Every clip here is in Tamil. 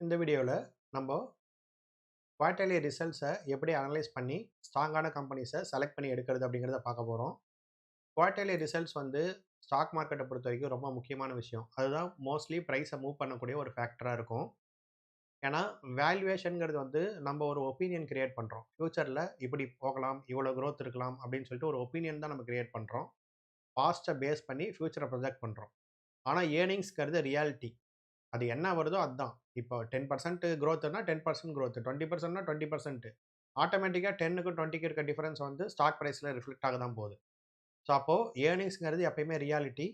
இந்த வீடியோவில் நம்ம குவார்டர்லி ரிசல்ட்ஸை எப்படி அனலைஸ் பண்ணி ஸ்ட்ராங்கான கம்பெனிஸை செலக்ட் பண்ணி எடுக்கிறது அப்படிங்கிறத பார்க்க போகிறோம் குவார்டர்லி ரிசல்ட்ஸ் வந்து ஸ்டாக் மார்க்கெட்டை பொறுத்த வரைக்கும் ரொம்ப முக்கியமான விஷயம். அதுதான் மோஸ்ட்லி ப்ரைஸை மூவ் பண்ணக்கூடிய ஒரு ஃபேக்டராக இருக்கும். ஏன்னா வேல்யூவேஷனுங்கிறது வந்து நம்ம ஒரு ஒப்பீனியன் கிரியேட் பண்ணுறோம் ஃப்யூச்சரில் இப்படி போகலாம் இவ்வளோ க்ரோத் இருக்கலாம் அப்படின்னு சொல்லிட்டு ஒரு ஒப்பீனியன் தான் நம்ம கிரியேட் பண்ணுறோம் பாஸ்ட்டை பேஸ் பண்ணி ஃப்யூச்சரை ப்ரொஜெக்ட் பண்ணுறோம் ஆனால் ஏர்னிங்ஸ்ங்கிறது ரியாலிட்டி. அது என்ன வருதோ அதுதான் இப்போ டென் பர்சன்ட் க்ரோத்துனா டென் பர்சன்ட் க்ரோத் டுவெண்ட்டி பர்சன்ட்னா டுவெண்ட்டி பர்சன்ட். ஆட்டோமேட்டிக்காக டென்னுக்கு டுவெண்ட்டிக்கு இருக்க டிஃபரன்ஸ் வந்து ஸ்டாக் ப்ரைஸில் ரிஃப்ளெக்ட் ஆக தான் போகுது. ஸோ அப்போது ஏர்னிங்ஸுங்கிறது எப்பயுமே ரியாலிட்டி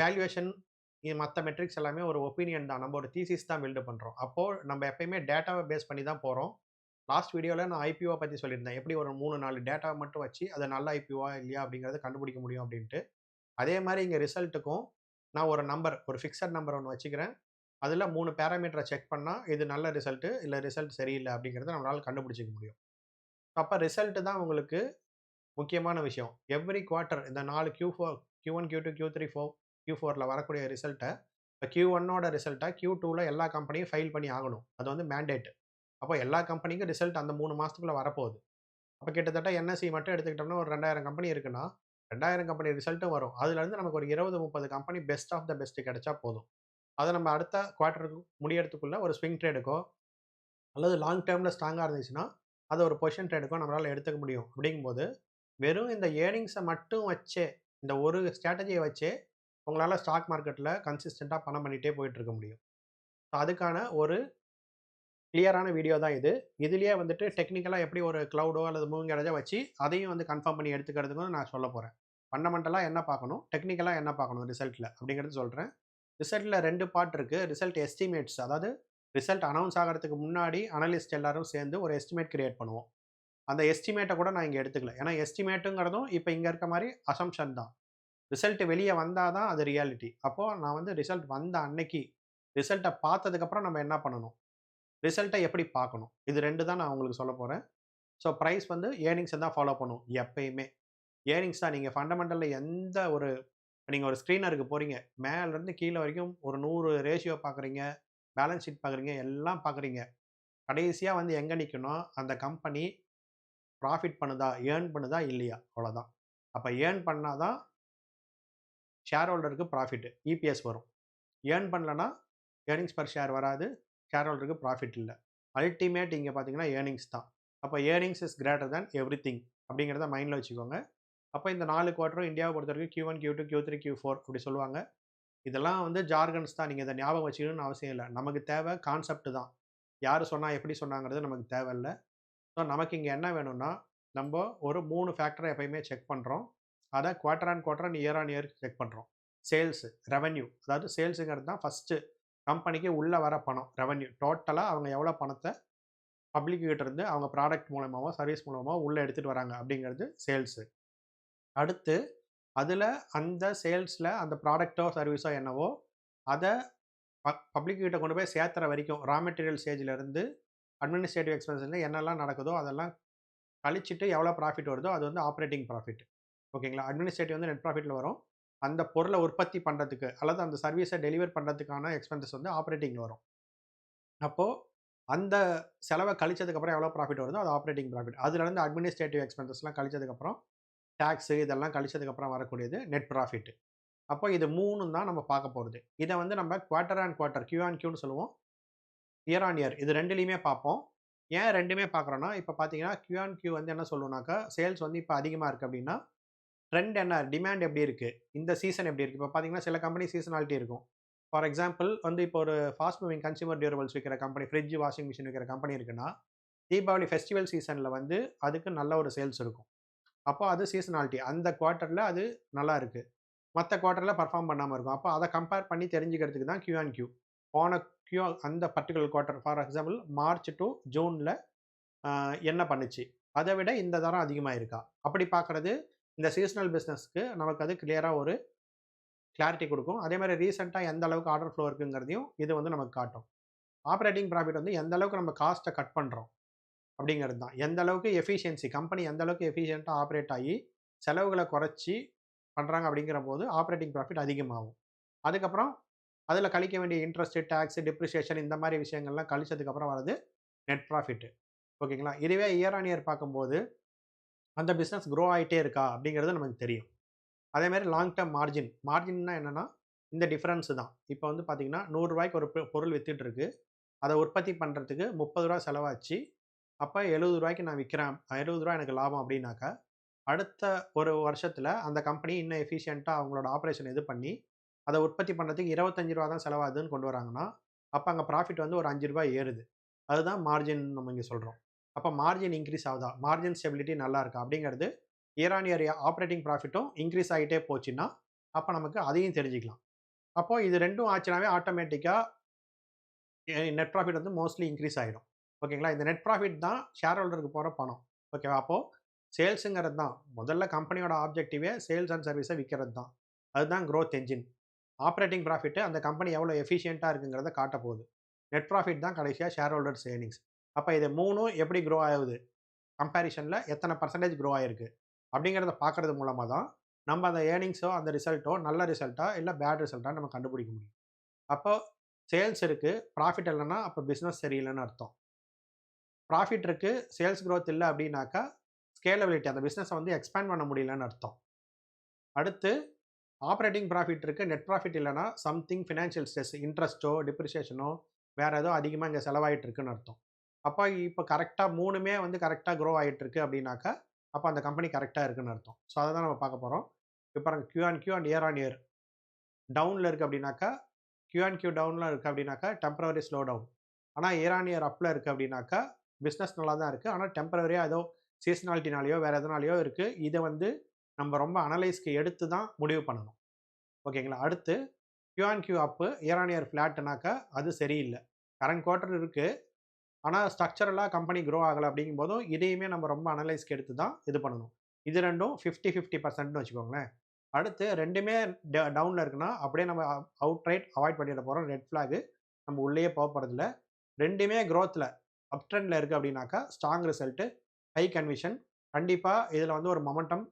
வேல்யூவேஷன் மற்ற மெட்ரிக்ஸ் எல்லாமே ஒரு ஒப்பீனியன் தான். நம்ம ஒரு தீசிஸ் தான் பில்டு பண்ணுறோம் அப்போது நம்ம எப்பயுமே டேட்டாவை பேஸ் பண்ணி தான் போகிறோம் லாஸ்ட் வீடியோவில் நான் ஐபிஓ பற்றி சொல்லியிருந்தேன். எப்படி ஒரு மூணு நாலு டேட்டாவை மட்டும் வச்சு அது நல்ல ஐபிஓவா இல்லையா அப்படிங்கிறத கண்டுபிடிக்க முடியும் அப்படின்ட்டு. அதே மாதிரி இங்கே ரிசல்ட்டுக்கும் நான் ஒரு நம்பர் ஒரு ஃபிக்ஸட் நம்பர் ஒன்று வச்சுக்கிறேன். அதில் மூணு பேராமீட்டரை செக் பண்ணால் இது நல்ல ரிசல்ட்டு இல்லை ரிசல்ட் சரியில்லை அப்படிங்கிறத நம்மளால் கண்டுபிடிச்சிக்க முடியும். அப்போ ரிசல்ட்டு தான் உங்களுக்கு முக்கியமான விஷயம். எவ்ரி குவார்ட்டர் இந்த நாலு Q four Q one Q two Q three four Q ஃபோரில் வரக்கூடிய ரிசல்ட்டை இப்போ கியூ ஒன்னோட ரிசல்ட்டை கியூ டூவில் எல்லா கம்பெனியும் ஃபைல் பண்ணி ஆகணும். அது வந்து மேண்டேட் அப்போ எல்லா கம்பெனிக்கும் ரிசல்ட் அந்த மூணு மாதத்துக்குள்ளே வரப்போகுது. அப்போ கிட்டத்தட்ட என்எஸ்சி மட்டும் எடுத்துக்கிட்டோம்னா ஒரு ரெண்டாயிரம் கம்பெனி இருக்குன்னா ரெண்டாயிரம் கம்பெனி ரிசல்ட்டும் வரும். அதுலேருந்து நமக்கு ஒரு இருபது முப்பது company best of the best கிடைச்சா போதும். அதை நம்ம அடுத்த குவார்ட்டருக்கு முடியறதுக்குள்ளே ஒரு ஸ்விங் ட்ரேடுக்கோ அல்லது லாங் டேர்மில் ஸ்ட்ராங்காக இருந்துச்சுன்னா அதை ஒரு பொசிஷன் ட்ரேடுக்கோ நம்மளால் எடுத்துக்க முடியும். அப்படிங்கும்போது வெறும் இந்த ஏர்னிங்ஸை மட்டும் வச்சே இந்த ஒரு ஸ்ட்ராட்டஜியை வச்சே உங்களால் ஸ்டாக் மார்க்கெட்டில் கன்சிஸ்டண்ட்டாக பணம் பண்ணிகிட்டே போயிட்டு இருக்க முடியும். ஸோ அதுக்கான ஒரு கிளியரான வீடியோ தான் இது. இதுலேயே வந்துட்டு டெக்னிக்கலாக எப்படி ஒரு க்ளவுடோ அல்லது மூவிங் எடஜோ வச்சு அதையும் வந்து கன்ஃபார்ம் பண்ணி எடுத்துக்கிறதுக்கும் நான் சொல்ல போகிறேன் ஃபண்டமெண்டலாக என்ன பார்க்கணும்? டெக்னிக்கலாக என்ன பார்க்கணும்? ரிசல்ட்டில் அப்படிங்கிறது சொல்கிறேன் ரிசல்ட்டில் ரெண்டு பார்ட் இருக்குது ரிசல்ட் எஸ்டிமேட்ஸ் அதாவது ரிசல்ட் அனௌன்ஸ் ஆகிறதுக்கு முன்னாடி அனலிஸ்ட் எல்லாரும் சேர்ந்து ஒரு எஸ்டிமேட் கிரியேட் பண்ணுவோம். அந்த எஸ்டிமேட்டை கூட நான் இங்கே எடுத்துக்கல. ஏன்னா எஸ்டிமேட்டுங்கிறதும் இப்போ இங்கே இருக்க மாதிரி அசம்ஷன் தான். ரிசல்ட் வெளியே வந்தால் தான் அது ரியாலிட்டி. அப்போது நான் வந்து ரிசல்ட் வந்த அன்னைக்கு ரிசல்ட்டை பார்த்ததுக்கப்புறம் நம்ம என்ன பண்ணணும்? ரிசல்ட்டை எப்படி பார்க்கணும்? இது ரெண்டு தான் நான் உங்களுக்கு சொல்ல போகிறேன் ஸோ ப்ரைஸ் வந்து ஏர்னிங்ஸை தான் ஃபாலோ பண்ணும் எப்பயுமே. ஏர்னிங்ஸ் தான். நீங்கள் ஃபண்டமெண்டலில் எந்த ஒரு நீங்கள் ஒரு ஸ்க்ரீனருக்கு போகிறீங்க மேலேருந்து கீழே வரைக்கும் ஒரு நூறு ரேஷியோ பார்க்குறீங்க. பேலன்ஸ் ஷீட் பார்க்குறீங்க. எல்லாம் பார்க்குறீங்க. கடைசியாக வந்து எங்கே நிற்கணும் அந்த கம்பெனி ப்ராஃபிட் பண்ணுதா? ஏர்ன் பண்ணுதா? இல்லையா? அவ்வளோதான் அப்போ ஏர்ன் பண்ணால் தான் ஷேர் ஹோல்டருக்கு ப்ராஃபிட்டு இபிஎஸ் வரும். ஏர்ன் பண்ணலன்னா ஏர்னிங்ஸ் பர் ஷேர் வராது. ஷேர் ஹோல்டருக்கு ப்ராஃபிட் இல்லை. அல்டிமேட் இங்கே பார்த்தீங்கன்னா ஏர்னிங்ஸ் தான். அப்போ earnings is greater than everything அப்படிங்கிறத மைண்டில் வச்சுக்கோங்க. அப்போ இந்த நாலு குவார்ட்டரும் இந்தியாவை பொறுத்த வரைக்கும் Q one Q two Q three Q four அப்படி சொல்லுவாங்க. இதெல்லாம் வந்து ஜார்கன்ஸ் தான். நீங்கள் இதை ஞாபகம் வச்சுக்கணும்னு அவசியம் இல்லை. நமக்கு தேவை கான்செப்ட் தான். யார் சொன்னால் எப்படி சொன்னாங்கிறது நமக்கு தேவையில்லை. ஸோ நமக்கு இங்கே என்ன வேணும்னா நம்ம ஒரு மூணு ஃபேக்டரை எப்பயுமே செக் பண்ணுறோம் அதை quarter on quarter and year on year check பண்ணுறோம் சேல்ஸு ரெவன்யூ அதாவது சேல்ஸுங்கிறது தான் ஃபஸ்ட்டு கம்பெனிக்கு உள்ளே வர பணம் ரெவன்யூ டோட்டலாக அவங்க எவ்வளோ பணத்தை பப்ளிக்கிட்டேருந்து இருந்து அவங்க ப்ராடக்ட் மூலமாகவோ சர்வீஸ் மூலமாகவோ உள்ளே எடுத்துகிட்டு வராங்க அப்படிங்கிறது சேல்ஸு அடுத்து அதில் அந்த சேல்ஸில் அந்த ப்ராடக்ட்டோ சர்வீஸோ என்னவோ அதை பப்ளிக் கிட்ட கொண்டு போய் சேர்த்துற வரைக்கும் ரா மெட்டீரியல் ஸ்டேஜிலேருந்து அட்மினிஸ்ட்ரேட்டிவ் எக்ஸ்பென்சஸில் என்னெல்லாம் நடக்குதோ அதெல்லாம் கழிச்சிட்டு எவ்வளோ ப்ராஃபிட் வருதோ அது வந்து ஆப்ரேட்டிங் ப்ராஃபிட். ஓகேங்களா? அட்மினிஸ்ட்ரேட்டிவ் வந்து நெட் ப்ராஃபிட்டில் வரும். அந்த பொருளை உற்பத்தி பண்ணுறதுக்கு அல்லது அந்த சர்வீஸை டெலிவர் பண்ணுறதுக்கான எக்ஸ்பென்சஸ் வந்து ஆப்ரேட்டிங்கில் வரும். அப்போது அந்த செலவை கழிச்சதுக்கப்புறம் எவ்வளோ ப்ராஃபிட் வருதோ அது ஆப்ரேட்டிங் ப்ராஃபிட். அதுலேருந்து அட்மினிஸ்ட்ரேட்டிவ் எக்ஸ்பென்சஸ்லாம் கழிச்சதுக்கப்புறம் டேக்ஸு இதெல்லாம் கழிச்சதுக்கப்புறம் வரக்கூடியது நெட் ப்ராஃபிட் அப்போ இது மூணு தான் நம்ம பார்க்க போகிறது இதை வந்து நம்ம quarter and quarter Q and கியூன்னு சொல்லுவோம். இயர் ஆன் இயர் இது ரெண்டுலேயுமே பார்ப்போம். ஏன் ரெண்டுமே பார்க்குறோன்னா இப்போ பார்த்தீங்கன்னா கியூ அண்ட் கியூ வந்து என்ன சொல்லுவோம்னாக்கா சேல்ஸ் வந்து இப்போ அதிகமாக இருக்குது அப்படின்னா ட்ரெண்ட் என்ன டிமாண்ட் எப்படி இருக்குது இந்த சீசன் எப்படி இருக்குது இப்போ பார்த்தீங்கன்னா சில கம்பெனி சீசனாலிட்டி இருக்கும். ஃபார் எக்ஸாம்பிள் வந்து இப்போ ஒரு ஃபாஸ்ட் மூவிங் கன்சியூமர் டியூரபிள்ஸ் விற்கிற கம்பெனி ஃப்ரிட்ஜ் வாஷிங் மிஷின் விற்கிற கம்பெனி இருக்குன்னா தீபாவளி ஃபெஸ்டிவல் சீசனில் வந்து அதுக்கு நல்ல ஒரு சேல்ஸ் இருக்கும். அப்போ அது சீசனாலிட்டி அந்த குவார்ட்டரில் அது நல்லா இருக்குது மற்ற குவார்ட்டரில் பர்ஃபார்ம் பண்ணாமல் இருக்கும். அப்போ அதை கம்பேர் பண்ணி தெரிஞ்சுக்கிறதுக்கு தான் கியூ அண்ட் கியூ போன கியூ அந்த particular quarter for example March to ஜூனில் என்ன பண்ணுச்சு? அதை விட இந்த தரம் அதிகமாக இருக்கா அப்படி பார்க்குறது இந்த சீசனல் பிஸ்னஸ்க்கு நமக்கு அது கிளியராக ஒரு கிளாரிட்டி கொடுக்கும். அதே மாதிரி ரீசெண்டாக எந்த அளவுக்கு ஆர்டர் ஃப்ளோ இருக்குங்கிறதையும் இது வந்து நமக்கு காட்டும். ஆப்ரேட்டிங் ப்ராஃபிட் வந்து எந்த அளவுக்கு நம்ம காஸ்ட்டை கட் பண்ணுறோம் அப்படிங்கிறது தான் எந்த அளவுக்கு எஃபிஷியன்சி கம்பெனி எந்த அளவுக்கு எஃபிஷியண்ட்டாக ஆப்ரேட் ஆகி செலவுகளை குறைச்சி பண்ணுறாங்க அப்படிங்கிற போது ஆப்ரேட்டிங் ப்ராஃபிட் அதிகமாகும். அதுக்கப்புறம் அதில் கழிக்க வேண்டிய இன்ட்ரெஸ்ட்டு டேக்ஸ் டிப்ரிசியேஷன் இந்த மாதிரி விஷயங்கள்லாம் கழிச்சதுக்கப்புறம் வர்றது நெட் ப்ராஃபிட்டு ஓகேங்களா? இதுவே இயர் ஆன் இயர் பார்க்கும்போது அந்த பிஸ்னஸ் க்ரோ ஆகிட்டே இருக்கா அப்படிங்கிறது நமக்கு தெரியும். அதேமாதிரி லாங் டேர்ம் மார்ஜின் மார்ஜின்னா என்னென்னா இந்த டிஃப்ரென்ஸு தான். இப்போ வந்து பார்த்திங்கன்னா நூறுரூவாய்க்கு ஒரு பொருள் விற்றுட்டுருக்கு அதை உற்பத்தி பண்ணுறதுக்கு முப்பது ரூபா செலவாச்சு. அப்போ எழுபது ரூபாய்க்கு நான் விற்கிறேன் எழுபது ரூபா எனக்கு லாபம் அப்படின்னாக்கா அடுத்த ஒரு வருஷத்தில் அந்த கம்பெனி இன்னும் எஃபிஷியண்ட்டாக அவங்களோட ஆப்ரேஷன் இது பண்ணி அதை உற்பத்தி பண்ணுறதுக்கு இருபத்தஞ்சி ரூபா தான் செலவாகுதுன்னு கொண்டு வராங்கன்னா அப்போ அங்கே ப்ராஃபிட் வந்து ஒரு அஞ்சு ரூபாய் ஏறுது. அதுதான் மார்ஜின் நம்ம இங்கே சொல்கிறோம் அப்போ மார்ஜின் இன்க்ரீஸ் ஆகுதா? மார்ஜின் ஸ்டெபிலிட்டி நல்லா இருக்கா? அப்படிங்கிறது இயர் ஆன் இயர் ஆப்ரேட்டிங் ப்ராஃபிட்டும் இன்க்ரீஸ் ஆகிட்டே போச்சுன்னா அப்போ நமக்கு அதையும் தெரிஞ்சுக்கலாம். அப்போது இது ரெண்டும் ஆச்சுனாவே ஆட்டோமேட்டிக்காக நெட் ப்ராஃபிட் வந்து மோஸ்ட்லி இன்க்ரீஸ் ஆகிடும் ஓகேங்களா? இந்த நெட் ப்ராஃபிட் தான் ஷேர் ஹோல்டருக்கு போகிற பணம். ஓகேவா? அப்போது சேல்ஸுங்கிறது தான். முதல்ல கம்பெனியோட ஆப்ஜெக்டிவே சேல்ஸ் அண்ட் சர்வீஸை விற்கிறது தான். அதுதான் க்ரோத் என்ஜின் ஆப்ரேட்டிங் ப்ராஃபிட்டு அந்த கம்பெனி எவ்வளோ எஃபிஷியண்ட்டாக இருக்குங்கிறத காட்ட போகுது நெட் ப்ராஃபிட் தான் கடைசியாக ஷேர் ஹோல்டர் சேர்னிங்ஸ் அப்போ இது மூணும் எப்படி க்ரோ ஆகுது? கம்பேரிஷனில் எத்தனை பர்சன்டேஜ் க்ரோ ஆகிருக்கு அப்படிங்கிறத பார்க்குறது மூலமாக தான் நம்ம அந்த ஏர்னிங்ஸோ அந்த ரிசல்ட்டோ நல்ல ரிசல்ட்டாக இல்லை பேட் ரிசல்ட்டாக நம்ம கண்டுபிடிக்க முடியும். அப்போ சேல்ஸ் இருக்குது ப்ராஃபிட் இல்லைன்னா அப்போ பிஸ்னஸ் சரியில்லைன்னு அர்த்தம். ப்ராஃபிட் இருக்குது சேல்ஸ் க்ரோத் இல்லை அப்படின்னாக்கா ஸ்கேலபிலிட்டி அந்த பிஸ்னஸை வந்து எக்ஸ்பேண்ட் பண்ண முடியலன்னு அர்த்தம். அடுத்து ஆப்ரேட்டிங் ப்ராஃபிட் இருக்குது நெட் ப்ராஃபிட் இல்லைனா சம்திங் ஃபினான்ஷியல் ஸ்ட்ரெஸ் இன்ட்ரெஸ்ட்டோ டிப்ரிஷியேஷனோ வேறு ஏதோ அதிகமாக இங்கே செலவாயிட்டு இருக்குன்னு அர்த்தம். அப்போ இப்போ கரெக்டாக மூணுமே வந்து கரெக்டாக க்ரோ ஆகிட்டுருக்கு அப்படின்னாக்கா அப்போ அந்த கம்பெனி கரெக்டாக இருக்குன்னு அர்த்தம். ஸோ அதை தான் நம்ம பார்க்க போகிறோம் இப்போ Q and Q and year on year டவுனில் இருக்குது அப்படின்னாக்கா கியூ அண்ட் கியூ டவுனில் இருக்குது அப்படின்னாக்கா டெம்பரவரி ஸ்லோ டவுன் ஆனால் இயர் ஆன் இயர் அப்பில் இருக்குது அப்படின்னாக்கா பிஸ்னஸ் நல்லா தான் இருக்குது ஆனால் டெம்பரவரியாக ஏதோ சீசனாலிட்டினாலேயோ வேறு எதனாலேயோ இருக்குது இதை வந்து நம்ம ரொம்ப அனலைஸ்க்கு எடுத்து தான் முடிவு பண்ணணும். ஓகேங்களா அடுத்து Q and Q up year on year ஃப்ளாட்டுனாக்கா அது சரியில்லை. கரண்ட் குவார்ட்டர் இருக்குது ஆனால் ஸ்ட்ரக்சரலாக கம்பெனி க்ரோ ஆகலை அப்படிங்கும் போதும் இதையுமே நம்ம ரொம்ப அனலைஸ்க்கு எடுத்து தான் இது பண்ணணும். இது ரெண்டும் ஃபிஃப்டி ஃபிஃப்டி பர்சன்ட்னு வச்சுக்கோங்களேன். அடுத்து ரெண்டுமே ட டவுனில் இருக்குன்னா அப்படியே நம்ம அவுட் ரைட் அவாய்ட் பண்ணிட போகிறோம் ரெட் ஃப்ளாகு நம்ம உள்ளேயே போகப்படுறதில்ல போகிறதில்ல ரெண்டுமே க்ரோத்தில் அப் ட்ரெண்டில் இருக்குது அப்படின்னாக்கா ஸ்ட்ராங் ரிசல்ட்டு ஹை கன்விஷன் கண்டிப்பாக இதில் வந்து ஒரு மொமெண்டம்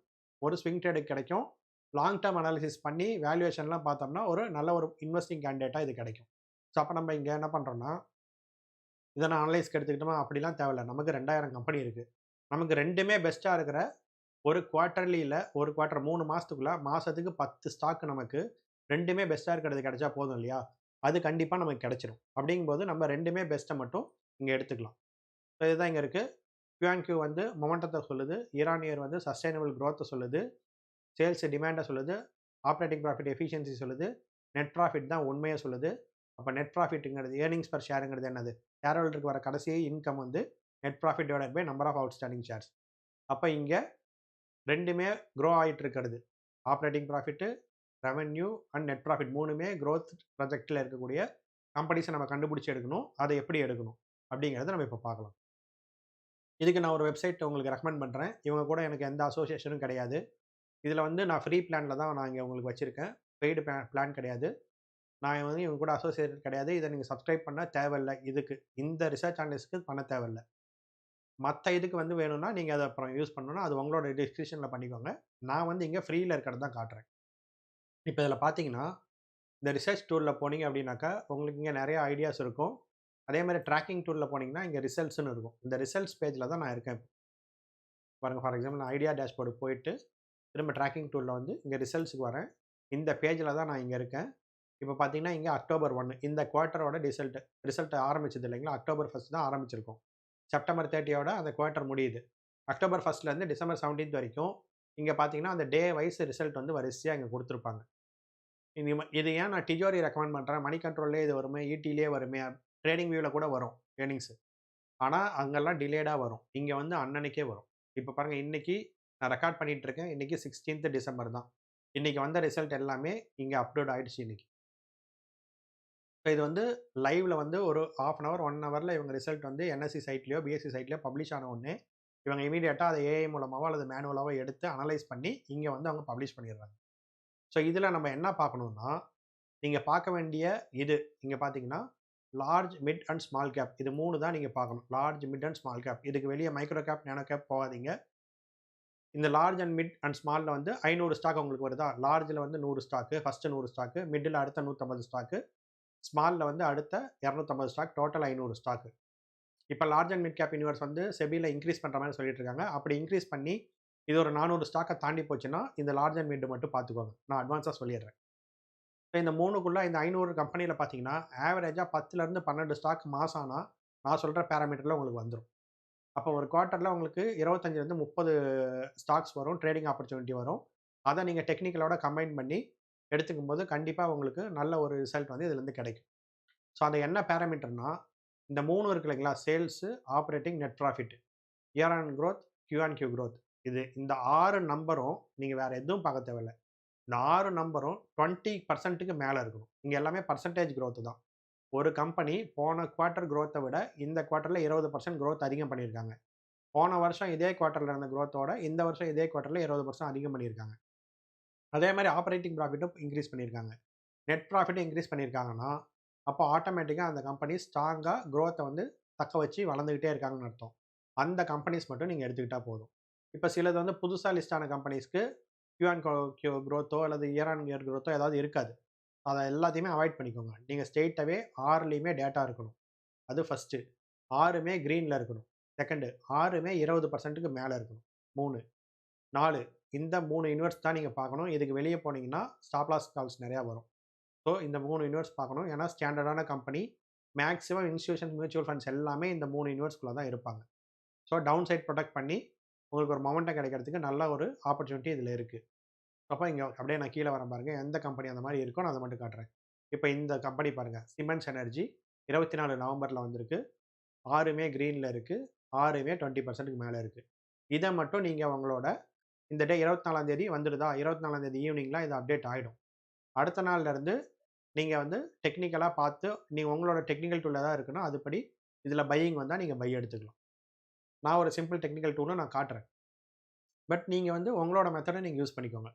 ஒரு ஸ்விங் ட்ரேடு கிடைக்கும். லாங் டேர்ம் அனாலிசிஸ் பண்ணி வேல்யூவேஷன்லாம் பார்த்தோம்னா ஒரு நல்ல ஒரு இன்வெஸ்டிங் கேண்டிடேட்டாக இது கிடைக்கும். ஸோ அப்போ நம்ம இங்கே என்ன பண்ணுறோன்னா இதை நான் அனலைஸ்க்கு எடுத்துக்கிட்டோமா? அப்படிலாம் தேவையில்ல. நமக்கு ரெண்டாயிரம் கம்பெனி இருக்குது நமக்கு ரெண்டுமே பெஸ்ட்டாக இருக்கிற ஒரு குவார்ட்டர்லியில் ஒரு குவார்ட்டர் மூணு மாதத்துக்குள்ளே மாதத்துக்கு பத்து ஸ்டாக் நமக்கு ரெண்டுமே பெஸ்ட்டாக இருக்கிறது கிடைச்சா போதும் இல்லையா? அது கண்டிப்பாக நமக்கு கிடச்சிரும். அப்படிங்கும்போது நம்ம ரெண்டுமே பெஸ்ட்டை மட்டும் இங்கே எடுத்துக்கலாம். ஸோ இதுதான் இங்கே இருக்குது கியூஆன் வந்து மொமெண்டத்தை சொல்லுது. ஈரானியர் வந்து சஸ்டைனபிள் க்ரோத்தை சொல்லுது. சேல்ஸ் டிமாண்டை சொல்லுது. ஆப்ரேட்டிங் ப்ராஃபிட் எஃபிஷியன்சி சொல்லுது. நெட் ப்ராஃபிட் தான் உண்மையை சொல்லுது. அப்போ நெட் ப்ராஃபிட்டுங்கிறது ஏர்னிங்ஸ் பர் ஷேருங்கிறது என்னது? ஷேர் ஹோல்டருக்கு வர கடைசி இன்கம் வந்து net profit divide by number of outstanding shares அப்போ இங்கே ரெண்டுமே க்ரோ ஆகிட்டு இருக்கிறது operating profit revenue and net profit மூணுமே க்ரோத் ப்ராஜெக்டில் இருக்கக்கூடிய கம்பெனிஸை நம்ம கண்டுபிடிச்சி எடுக்கணும். அதை எப்படி எடுக்கணும்? அப்படிங்கிறத நம்ம இப்போ பார்க்கலாம். இதுக்கு நான் ஒரு வெப்சைட் உங்களுக்கு ரெக்கமெண்ட் பண்ணுறேன் இவங்க கூட எனக்கு எந்த அசோசியேஷனும் கிடையாது. இதில் வந்து நான் ஃப்ரீ பிளானில் தான் நான் இங்கே உங்களுக்கு வச்சுருக்கேன். பெய்டு பிளான் கிடையாது. நான் வந்து இவங்க கூட அசோசியேட் கிடையாது. இதை நீங்கள் சப்ஸ்கிரைப் பண்ண தேவையில்லை. இதுக்கு. இந்த ரிசர்ச் அனலிஸ்க்கு பண்ண தேவையில்லை. மற்ற இதுக்கு வந்து வேணும்னா நீங்கள் அதை அப்புறம் யூஸ் பண்ணணும்னா அது உங்களோட டிஸ்கிரிப்ஷனில் பண்ணிக்கோங்க. நான் வந்து இங்கே ஃப்ரீயில் இருக்கிறது தான் காட்டுறேன். இப்போ இதில் பார்த்தீங்கன்னா இந்த ரிசர்ச் டூரில் போனீங்க அப்படின்னாக்கா உங்களுக்கு இங்கே நிறைய ஐடியாஸ் இருக்கும். அதே மாதிரி ட்ராக்கிங் டூலில் போனீங்கன்னா இங்கே ரிசல்ட்ஸ்னு இருக்கும். இந்த ரிசல்ட்ஸ் பேஜில் தான் நான் இருக்கேன் பாருங்கள் ஃபார் எக்ஸாம்பிள் நான் ஐடியா டேஷ்போர்டு போயிட்டு திரும்ப ட்ராக்கிங் டூலில் வந்து இங்கே ரிசல்ட்ஸுக்கு வரேன். இந்த பேஜில் தான் நான் இங்கே இருக்கேன். இப்போ பார்த்தீங்கன்னா இங்கே அக்டோபர் ஒன்று இந்த குவார்ட்டரோட ரிசல்ட் ரிசல்ட் ஆரம்பிச்சது இல்லைங்களா? அக்டோபர் ஃபஸ்ட் தான் ஆரம்பிச்சிருக்கோம். செப்டம்பர் தேர்ட்டியோட அந்த குவார்ட்டர் முடியுது. அக்டோபர் ஃபஸ்ட்லேருந்து டிசம்பர் செவன்டீன்த் வரைக்கும் இங்கே பார்த்தீங்கன்னா அந்த டே வைஸ் ரிசல்ட் வந்து வரிசையாக இங்கே கொடுத்துருப்பாங்க. இது இது ஏன் நான் டிஜோரி ரெக்கமெண்ட் பண்ணுறேன் மணி கண்ட்ரோல்லே இது வருமே? E ஈட்டிலே வருமே? ட்ரேடிங் வியூவில் கூட வரும் ஏர்னிங்ஸு. ஆனால் அங்கெல்லாம் டிலேடாக வரும். இங்கே வந்து அன்னன்னைக்கே வரும். இப்போ பாருங்கள் இன்றைக்கி நான் ரெக்கார்ட் பண்ணிகிட்டு இருக்கேன் இன்றைக்கி சிக்ஸ்டீன்த் டிசம்பர் தான். இன்றைக்கி வந்த ரிசல்ட் எல்லாமே இங்கே அப்லோட் ஆகிடுச்சு இன்றைக்கி இப்போ இது வந்து லைவில் வந்து ஒரு ஆஃப் அன் ஹவர் ஒன் ஹவரில் இவங்க ரிசல்ட் வந்து என்எஸ்சி சைட்லேயோ பிஎஸ்சி சைட்லேயோ பப்ளிஷ் ஆன உடனே இவங்க இமீடியட்டாக அதை ஏஐ மூலமாகவோ அல்லது மேனுவலாகவோ எடுத்து அனலைஸ் பண்ணி இங்கே வந்து அவங்க பப்ளிஷ் பண்ணிடுறாங்க. ஸோ இதில் நம்ம என்ன பார்க்கணுன்னா நீங்கள் பார்க்க வேண்டிய இது இங்கே பார்த்தீங்கன்னா large mid and small cap இது மூணு தான் நீங்கள் பார்க்கணும். Large mid and small cap இதுக்கு வெளியே மைக்ரோ கேப் நேனோ கேப் போகாதீங்க. இந்த லார்ஜ் அண்ட் மிட் அண்ட் ஸ்மாலில் வந்து ஐநூறு ஸ்டாக் உங்களுக்கு வருதா? லார்ஜில் வந்து நூறு ஸ்டாக்கு ஃபஸ்ட்டு நூறு ஸ்டாக்கு மிடில் அடுத்த நூற்றம்பது ஸ்டாக்கு ஸ்மாலில் வந்து அடுத்த இரநூத்தம்பது ஸ்டாக் டோட்டல் ஐநூறு ஸ்டாக்கு இப்போ large and mid cap universe வந்து செபியில் இன்க்ரீஸ் பண்ணுற மாதிரி சொல்லிட்டு இருக்காங்க. அப்படி இன்க்ரீஸ் பண்ணி இது ஒரு நானூறு ஸ்டாக்கை தாண்டி போச்சுன்னா இந்த லார்ஜ் அண்ட் மிட் மட்டும் பார்த்துக்கோங்க. நான் அட்வான்ஸாக சொல்லிடுறேன். இந்த மூணுக்குள்ளே இந்த ஐநூறு கம்பெனியில் பார்த்தீங்கன்னா ஆவரேஜாக பத்துலேருந்து பன்னெண்டு ஸ்டாக் மாதம் ஆனால் நான் சொல்கிற பேராமீட்டரில் உங்களுக்கு வந்துடும் அப்போ ஒரு குவார்ட்டரில் உங்களுக்கு இருபத்தஞ்சிலேருந்து முப்பது ஸ்டாக்ஸ் வரும் ட்ரேடிங் ஆப்பர்ச்சுனிட்டி வரும். அதை நீங்கள் டெக்னிக்கலோட கம்பைன் பண்ணி எடுத்துக்கும் போது கண்டிப்பாக உங்களுக்கு நல்ல ஒரு ரிசல்ட் வந்து இதுலேருந்து கிடைக்கும். ஸோ அந்த என்ன பேராமீட்டர்னா இந்த மூணு இருக்கு இல்லைங்களா? Sales operating net profit year on growth Q on Q growth இது இந்த ஆறு நம்பரும் நீங்கள் வேறு எதுவும் பார்க்க தேவையில்ல. இந்த ஆறு நம்பரும் டுவெண்ட்டி பர்சன்ட்டுக்கு மேலே இருக்கணும். இங்கே எல்லாமே பர்சன்டேஜ் க்ரோத்து தான். ஒரு கம்பெனி போன குவார்ட்டர் க்ரோத்தை விட இந்த குவார்ட்டரில் இருபது பர்சன்ட் க்ரோத் அதிகம் பண்ணியிருக்காங்க. போன வருஷம் இதே குவார்ட்டரில் இருந்த க்ரோத்தோட இந்த வருஷம் இதே குவார்ட்டரில் இருபது பர்சன்ட் அதிகம் பண்ணியிருக்காங்க. அதே மாதிரி ஆப்ரேட்டிங் ப்ராஃபிட்டும் இன்க்ரீஸ் பண்ணியிருக்காங்க. நெட் ப்ராஃபிட்டும் இன்க்ரீஸ் பண்ணியிருக்காங்கன்னா அப்போ ஆட்டோமேட்டிக்காக அந்த கம்பெனி ஸ்ட்ராங்காக க்ரோத்தை வந்து தக்க வச்சு வளர்ந்துக்கிட்டே இருக்காங்கன்னு அர்த்தம். அந்த கம்பெனிஸ் மட்டும் நீங்கள் எடுத்துக்கிட்டால் போதும். இப்போ சிலது வந்து புதுசாக லிஸ்ட் ஆன கம்பெனிஸ்க்கு கியூ கியூ க்ரோத்தோ அல்லது இயர் ஆன் இயர் க்ரோத்தோ ஏதாவது இருக்காது. அதை எல்லாத்தையுமே அவாய்ட் பண்ணிக்கோங்க. நீங்கள் ஸ்ட்ரெயிட்டாகவே ஆறுலேயுமே டேட்டா இருக்கணும். அது ஃபஸ்ட்டு ஆறுமே க்ரீனில் இருக்கணும். செகண்டு ஆறுமே இருபது பர்சன்ட்டுக்கு மேலே இருக்கணும். மூணு. நாலு. இந்த மூணு யூனிவர்ஸ் தான் நீங்கள் பார்க்கணும். இதுக்கு வெளியே போனீங்கன்னா ஸ்டாப்லாஸ் கால்ஸ் நிறையா வரும். ஸோ இந்த மூணு யூனிவர்ஸ் பார்க்கணும். ஏன்னா ஸ்டாண்டர்டான company maximum institution mutual funds எல்லாமே இந்த மூணு யூனிவர்ஸ்குள்ளே தான் இருப்பாங்க. ஸோ டவுன் சைட் ப்ரொடெக்ட் பண்ணி உங்களுக்கு ஒரு மொமெண்டம் கிடைக்கிறதுக்கு நல்ல ஒரு ஆப்பர்ச்சுனிட்டி இதில் இருக்குது அப்போ இங்கே அப்படியே நான் கீழே வரேன் பாருங்கள் எந்த கம்பெனி அந்த மாதிரி இருக்கோ நான் அதை மட்டும் காட்டுறேன். இப்போ இந்த கம்பெனி பாருங்கள் சிமெண்ட்ஸ் எனர்ஜி இருபத்தி நாலு நவம்பரில் வந்திருக்கு. ஆறுமே க்ரீனில் இருக்குது ஆறுமே டுவெண்ட்டி பர்சன்ட்டுக்கு மேலே இருக்குது இதை மட்டும் நீங்கள் உங்களோட இந்த டே இருபத்தி நாலாந்தேதி வந்துடுதா? இருபத்தி நாலாந்தேதி ஈவினிங்லாம் இது அப்டேட் ஆகிடும் அடுத்த நாள்லேருந்து நீங்கள் வந்து டெக்னிக்கலாக பார்த்து நீங்கள் உங்களோட டெக்னிக்கல் டூலில் தான் இருக்குன்னா அதுபடி இதில் பையிங் வந்தால் நீங்கள் பை எடுத்துக்கலாம். நான் ஒரு சிம்பிள் டெக்னிக்கல் டூலை நான் காட்டுறேன். பட் நீங்கள் வந்து உங்களோட மெத்தடை நீங்கள் யூஸ் பண்ணிக்கோங்க.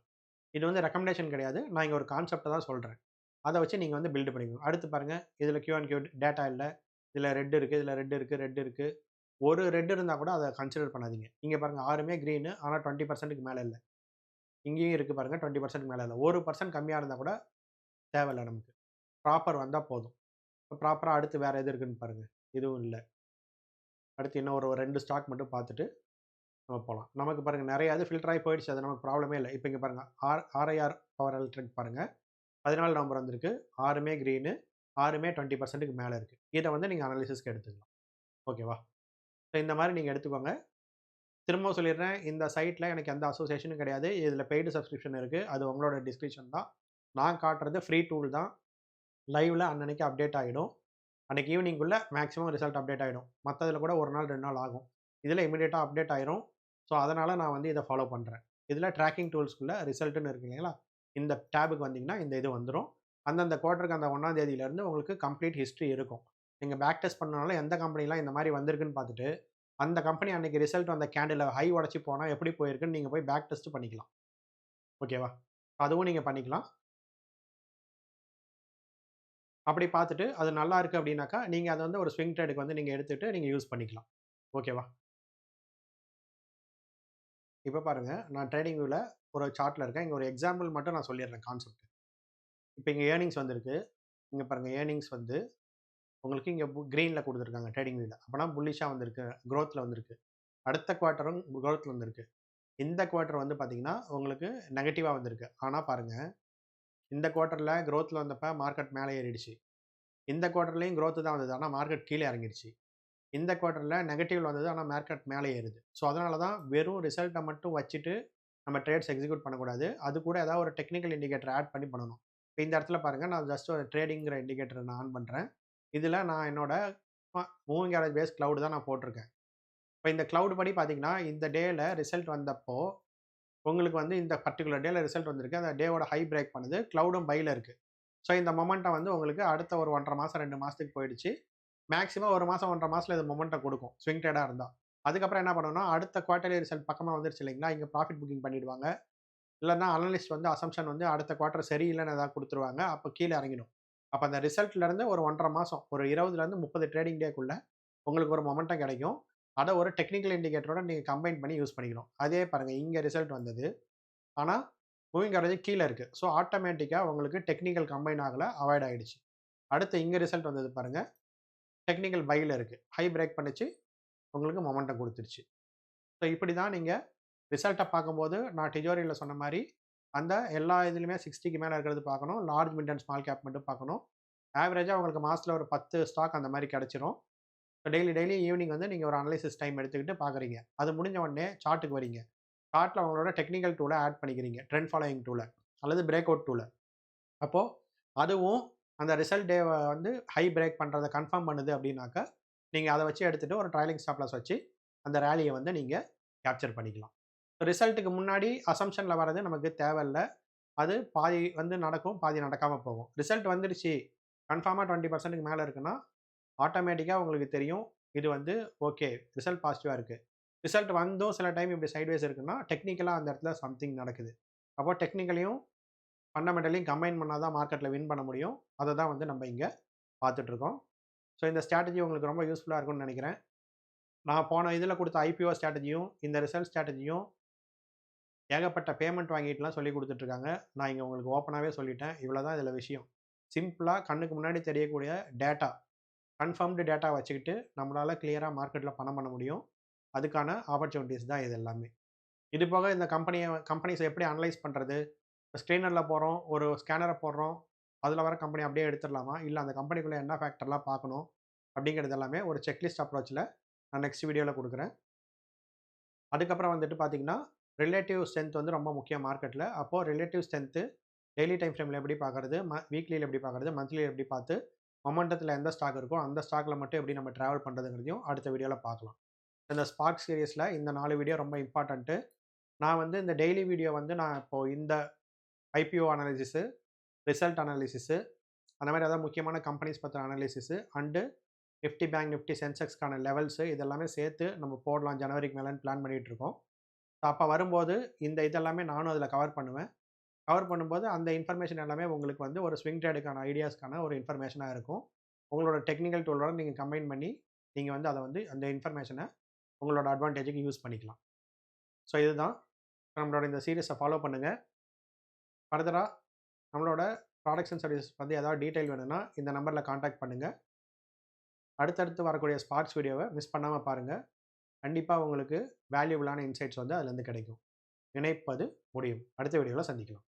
இது வந்து ரெக்கமெண்டேஷன் கிடையாது. நான் இங்கே ஒரு கான்செப்டை தான் சொல்கிறேன் அதை வச்சு நீங்கள் வந்து பில்டு பண்ணிக்கோங்க. அடுத்து பாருங்கள் இதில் கியூ அண்ட் கியூ டேட்டா இல்லை. இதில் ரெட் இருக்குது இதில் ரெட் இருக்குது ரெட் இருக்குது ஒரு ரெட் இருந்தால் கூட அதை கன்சிடர் பண்ணாதீங்க. இங்கே பாருங்கள் ஆறுமே க்ரீனு ஆனால் டுவெண்ட்டி பர்சன்ட்டுக்கு மேலே இல்லை. இங்கேயும் இருக்குது பாருங்கள் டுவெண்ட்டி பர்சன்ட் மேலே இல்லை. ஒரு பர்சன்ட் கம்மியாக இருந்தால் கூட தேவையில்லை நமக்கு. ப்ராப்பர் வந்தால் போதும். இப்போ ப்ராப்பராக அடுத்து வேறு எது இருக்குதுன்னு பாருங்கள் இதுவும் இல்லை. அடுத்து இன்னும் ஒரு ரெண்டு ஸ்டாக் மட்டும் பார்த்துட்டு நம்ம போகலாம் நமக்கு பாருங்கள் நிறைய அது ஃபில்டர் ஆகி போயிடுச்சு. அது நமக்கு ப்ராப்ளமே இல்லை. இப்போ இங்கே பாருங்கள் ஆர் ஆர்ஐஆர் பவர் எலக்ட்ரிக் பாருங்கள் பதினாலு நம்பர் வந்திருக்கு. ஆறுமே க்ரீனு ஆறுமே டுவெண்ட்டி பர்சன்ட்டுக்கு மேலே இருக்குது இதை வந்து நீங்கள் அனாலிசிஸ்க்கு எடுத்துக்கலாம். ஓகேவா ஸோ இந்த மாதிரி நீங்கள் எடுத்துக்கோங்க. திரும்ப சொல்லிடுறேன் இந்த சைட்டில் எனக்கு எந்த அசோசியேஷனும் கிடையாது. இதில் பெய்டு சப்ஸ்கிரிப்ஷன் இருக்குது அது உங்களோட டிஸ்கிரிப்ஷன் தான். நான் காட்டுறது ஃப்ரீ டூல் தான். லைவில் அன்னன்னைக்கு அப்டேட் ஆகிடும் அன்றைக்கி ஈவினிங்குள்ளே மேக்ஸிமம் ரிசல்ட் அப்டேட் ஆகிடும் மற்றதில் கூட ஒரு நாள் ரெண்டு நாள் ஆகும். இதில் இமீடியட்டாக அப்டேட் ஆயிரும். ஸோ அதனால் நான் வந்து இதை ஃபாலோ பண்ணுறேன் இதில் ட்ராக்கிங் டூல்ஸ்குள்ளே ரிசல்ட்டுன்னு இருக்கு இல்லைங்களா? இந்த டேபுக்கு வந்தீங்கன்னா இந்த இது வந்துடும் அந்தந்த குவார்ட்டருக்கு அந்த ஒன்றாம் தேதியிலேருந்து உங்களுக்கு கம்ப்ளீட் ஹிஸ்ட்ரி இருக்கும். நீங்கள் பேக் டெஸ்ட் பண்ணனால எந்த கம்பெனிலாம் இந்த மாதிரி வந்திருக்குன்னு பார்த்துட்டு அந்த கம்பெனி அன்றைக்கி ரிசல்ட் அந்த கேண்டில் ஹை உடச்சி போனால் எப்படி போயிருக்குன்னு நீங்கள் போய் பேக் டெஸ்ட் பண்ணிக்கலாம். ஓகேவா? அதுவும் நீங்கள் பண்ணிக்கலாம். அப்படி பார்த்துட்டு அது நல்லா இருக்குது அப்படின்னாக்கா நீங்கள் அதை வந்து ஒரு ஸ்விங் ட்ரேடுக்கு வந்து நீங்கள் எடுத்துகிட்டு நீங்கள் யூஸ் பண்ணிக்கலாம். ஓகேவா இப்போ பாருங்கள் நான் ட்ரேடிங் வியூவில் ஒரு சார்ட்டில் இருக்கேன். இங்கே ஒரு எக்ஸாம்பிள் மட்டும் நான் சொல்லிடுறேன் கான்செப்ட் இப்போ இங்கே ஏர்னிங்ஸ் வந்திருக்கு. இங்கே பாருங்கள் ஏர்னிங்ஸ் வந்து உங்களுக்கு இங்கே க்ரீனில் கொடுத்துருக்காங்க ட்ரேடிங் வியூவில் அப்போனா புல்லிஷாக வந்திருக்கு க்ரோத்தில் வந்திருக்கு. அடுத்த குவார்ட்டரும் க்ரோத்தில் வந்திருக்கு. இந்த குவார்ட்டர் வந்து பார்த்தீங்கன்னா உங்களுக்கு நெகட்டிவாக வந்திருக்கு. ஆனால் பாருங்கள் இந்த குவார்ட்டரில் க்ரோத்தில் வந்தப்போ மார்க்கெட் மேலே ஏறிடுச்சு. இந்த குவார்ட்டர்லேயும் க்ரோத்து தான் வந்தது. ஆனால் மார்க்கெட் கீழே இறங்கிடுச்சு இந்த குவார்ட்டரில் நெகட்டிவ் வந்தது. ஆனால் மார்க்கெட் மேலே ஏறுது. ஸோ அதனால தான் வெறும் ரிசல்ட்டை மட்டும் வச்சுட்டு நம்ம ட்ரேட்ஸ் எக்ஸிக்யூட் பண்ணக்கூடாது. அது கூட ஏதாவது ஒரு டெக்னிக்கல் இண்டிகேட்டர் ஆட் பண்ணி பண்ணணும். இப்போ இந்த இடத்துல பாருங்கள் நான் ஜஸ்ட் ஒரு ட்ரேடிங்கிற இண்டிகேட்டர் நான் ஆன் பண்ணுறேன் இதில் நான் என்னோட மூவிங் ஆவரேஜ் பேஸ் க்ளவுடு தான் நான் போட்டிருக்கேன். இப்போ இந்த க்ளவுட் படி பார்த்தீங்கன்னா இந்த டேயில் ரிசல்ட் வந்தப்போ உங்களுக்கு வந்து இந்த பர்டிகுலர் டேல ரிசல்ட் வந்திருக்கு. அந்த டேவோட ஹை பிரேக் பண்ணுது. க்ளவுடும் பையில் இருக்குது ஸோ இந்த மொமெண்ட்டை வந்து உங்களுக்கு அடுத்த ஒரு ஒன்றரை மாதம் ரெண்டு மாதத்துக்கு போயிடுச்சு. மேக்ஸிமம் ஒரு மாதம் ஒன்றரை மாதத்தில் இது மொமெண்ட்டை கொடுக்கும். ஸ்விங் ட்ரேடாக இருந்தால் அதுக்கப்புறம் என்ன பண்ணணும்னா அடுத்த குவார்ட்டர்லி ரிசல்ட் பக்கமாக வந்துருச்சு இல்லைங்களா? இங்கே ப்ராஃபிட் புக்கிங் பண்ணிவிடுவாங்க இல்லைன்னா அனலிஸ்ட் வந்து அசம்ஷன் வந்து அடுத்த குவார்ட்டர் சரியில்லைன்னு ஏதாவது கொடுத்துருவாங்க. அப்போ கீழே இறங்கிடும். அப்போ அந்த ரிசல்ட்லேருந்து ஒரு ஒன்றரை மாதம் ஒரு இருபதுலேருந்து முப்பது ட்ரேடிங் டேக்குள்ளே உங்களுக்கு ஒரு மொமெண்டம் கிடைக்கும். அதை ஒரு டெக்னிக்கல் இண்டிகேட்டரோட நீங்கள் கம்பைன் பண்ணி யூஸ் பண்ணிக்கணும். அதே பாருங்கள் இங்கே ரிசல்ட் வந்தது. ஆனால் மூவிங் ஆவரேஜ் கீழே இருக்குது ஸோ ஆட்டோமேட்டிக்காக உங்களுக்கு டெக்னிக்கல் கம்பைன் ஆகலை அவாய்ட் ஆகிடுச்சு அடுத்து இங்கே ரிசல்ட் வந்தது பாருங்கள் டெக்னிக்கல் பையில் இருக்குது ஹை பிரேக் பண்ணிச்சு. உங்களுக்கு மொமெண்டம் கொடுத்துருச்சு. ஸோ இப்படி தான் நீங்கள் ரிசல்ட்டை பார்க்கும்போது நான் டிஜோரியில் சொன்ன மாதிரி அந்த எல்லா இதுலையுமே சிக்ஸ்டிக்கு மேலே இருக்கிறது பார்க்கணும். Large mid and small cap மட்டும் பார்க்கணும். ஆவரேஜாக உங்களுக்கு மாதத்தில் ஒரு பத்து ஸ்டாக் அந்த மாதிரி கிடச்சிரும். டெய்லி டெய்லி ஈவினிங் வந்து நீங்கள் ஒரு அனலைசிஸ் டைம் எடுத்துக்கிட்டு பார்க்குறீங்க அது முடிஞ்ச உடனே சார்ட்டுக்கு வரீங்க சார்ட்டில் அவங்களோட டெக்னிக்கல் டூலை ஆட் பண்ணிக்கிறீங்க. ட்ரெண்ட் ஃபாலோயிங் டூலை அல்லது பிரேக் அவுட் டூலை அப்போது அதுவும் அந்த ரிசல்ட் டேவை வந்து ஹை பிரேக் பண்ணுறதை கன்ஃபார்ம் பண்ணுது அப்படின்னாக்கா நீங்கள் அதை வச்சு எடுத்துகிட்டு ஒரு ட்ரைலிங் ஸ்டாப்லாஸ் வச்சு அந்த ரேலியை வந்து நீங்கள் கேப்சர் பண்ணிக்கலாம். ரிசல்ட்டுக்கு முன்னாடி அசம்ஷனில் வர்றது நமக்கு தேவையில்லை. அது பாதி வந்து நடக்கும் பாதி நடக்காமல் போகும். ரிசல்ட் வந்துடுச்சு. கன்ஃபார்மாக டுவெண்ட்டி பர்சன்ட்டுக்கு மேலே இருக்குன்னா ஆட்டோமேட்டிக்காக உங்களுக்கு தெரியும். இது வந்து ஓகே. ரிசல்ட் பாசிட்டிவாக இருக்குது ரிசல்ட் வந்தும் சில டைம் இப்படி சைட்வேஸ் இருக்குன்னா டெக்னிக்கலாக அந்த இடத்துல சம்திங் நடக்குது. அப்போ டெக்னிக்கலையும் ஃபண்டமெண்டலையும் கம்பைன் பண்ணால் தான் மார்க்கெட்டில் வின் பண்ண முடியும். அதை தான் வந்து நம்ம இங்கே பார்த்துட்ருக்கோம். ஸோ இந்த ஸ்ட்ராட்டஜி உங்களுக்கு ரொம்ப யூஸ்ஃபுல்லாக இருக்கும்னு நினைக்கிறேன். நான் போன இதில் கொடுத்த ஐபிஓ ஸ்ட்ராட்டஜியும் இந்த ரிசல்ட் ஸ்ட்ராட்டஜியும் ஏகப்பட்ட பேமெண்ட் வாங்கிட்டுலாம் சொல்லி கொடுத்துட்ருக்காங்க. நான் இங்கே உங்களுக்கு ஓப்பனாகவே சொல்லிட்டேன். இவ்வளோ தான் இதில் விஷயம். சிம்பிளாக கண்ணுக்கு முன்னாடி தெரியக்கூடிய டேட்டா. கன்ஃபார்ம்டு டேட்டா வச்சுக்கிட்டு நம்மளால் கிளியராக மார்க்கெட்டில் பணம் பண்ண முடியும். அதுக்கான ஆப்பர்ச்சுனிட்டிஸ் தான் இது எல்லாமே. இது போக இந்த கம்பெனியை கம்பெனிஸை எப்படி அனலைஸ் பண்ணுறது ஸ்க்ரீனரில் போகிறோம் ஒரு ஸ்கேனரை போடுறோம் அதில் வர கம்பெனி அப்படியே எடுத்துடலாமா? இல்லை அந்த கம்பெனிக்குள்ளே என்ன ஃபேக்டர்லாம் பார்க்கணும்? அப்படிங்கிறது எல்லாமே ஒரு செக்லிஸ்ட் அப்ரோச்சில் நான் நெக்ஸ்ட் வீடியோவில் கொடுக்குறேன். அதுக்கப்புறம் வந்துட்டு பார்த்தீங்கன்னா ரிலேட்டிவ் ஸ்ட்ரென்த் வந்து ரொம்ப முக்கியம் மார்க்கெட்டில் அப்போது ரிலேட்டிவ் ஸ்ட்ரென்த்து டெய்லி டைம் ஃப்ரேமில் எப்படி பார்க்குறது ம வீக்லியில் எப்படி பார்க்குறது மந்த்லியில் எப்படி பார்த்து மொமெண்டத்தில் எந்த ஸ்டாக் இருக்கோ அந்த ஸ்டாக்கில் மட்டும் எப்படி நம்ம ட்ராவல் பண்ணுறதுங்கிறதையும் அடுத்த வீடியோவில் பார்க்கலாம். இந்த ஸ்பார்க் சீரியஸில் இந்த நாலு வீடியோ ரொம்ப இம்பார்ட்டண்ட்டு நான் வந்து இந்த டெய்லி வீடியோ வந்து நான் இப்போது இந்த ஐபிஓ அனாலிசிஸு ரிசல்ட் அனாலிசிஸு அந்த மாதிரி அதாவது முக்கியமான கம்பெனிஸ் பற்றின analysis and Nifty bank Nifty சென்செக்ஸ்க்கான levels இதெல்லாமே சேர்த்து நம்ம போடலாம். ஜனவரிக்கு மேலேன்னு பிளான் பண்ணிகிட்ருக்கோம் ஸோ அப்போ வரும்போது இந்த இதெல்லாமே நானும் அதில் கவர் பண்ணுவேன். கவர் பண்ணும்போது அந்த இன்ஃபர்மேஷன் எல்லாமே உங்களுக்கு வந்து ஒரு ஸ்விங் ட்ரேடுக்கான ஐடியாஸ்க்கான ஒரு இன்ஃபர்மேஷனாக இருக்கும். உங்களோட டெக்னிக்கல் டூலோட நீங்கள் கம்பைன் பண்ணி நீங்கள் வந்து அதை வந்து அந்த இன்ஃபர்மேஷனை உங்களோட அட்வான்டேஜுக்கு யூஸ் பண்ணிக்கலாம். ஸோ இதுதான். நம்மளோட இந்த சீரீஸை ஃபாலோ பண்ணுங்கள் ஃபர்தராக நம்மளோட ப்ராடக்ட்ஸ் அண்ட் சர்வீசஸ் பற்றி ஏதாவது டீட்டெயில் வேணும்னா இந்த நம்பரில் காண்டாக்ட் பண்ணுங்கள் அடுத்தடுத்து வரக்கூடிய ஸ்பார்ட்ஸ் வீடியோவை மிஸ் பண்ணாமல் பாருங்கள் கண்டிப்பாக உங்களுக்கு வேல்யூபிளான இன்சைட்ஸ் வந்து அதுலேருந்து கிடைக்கும். நினைப்பது முடியும். அடுத்த வீடியோவில் சந்திக்கலாம்.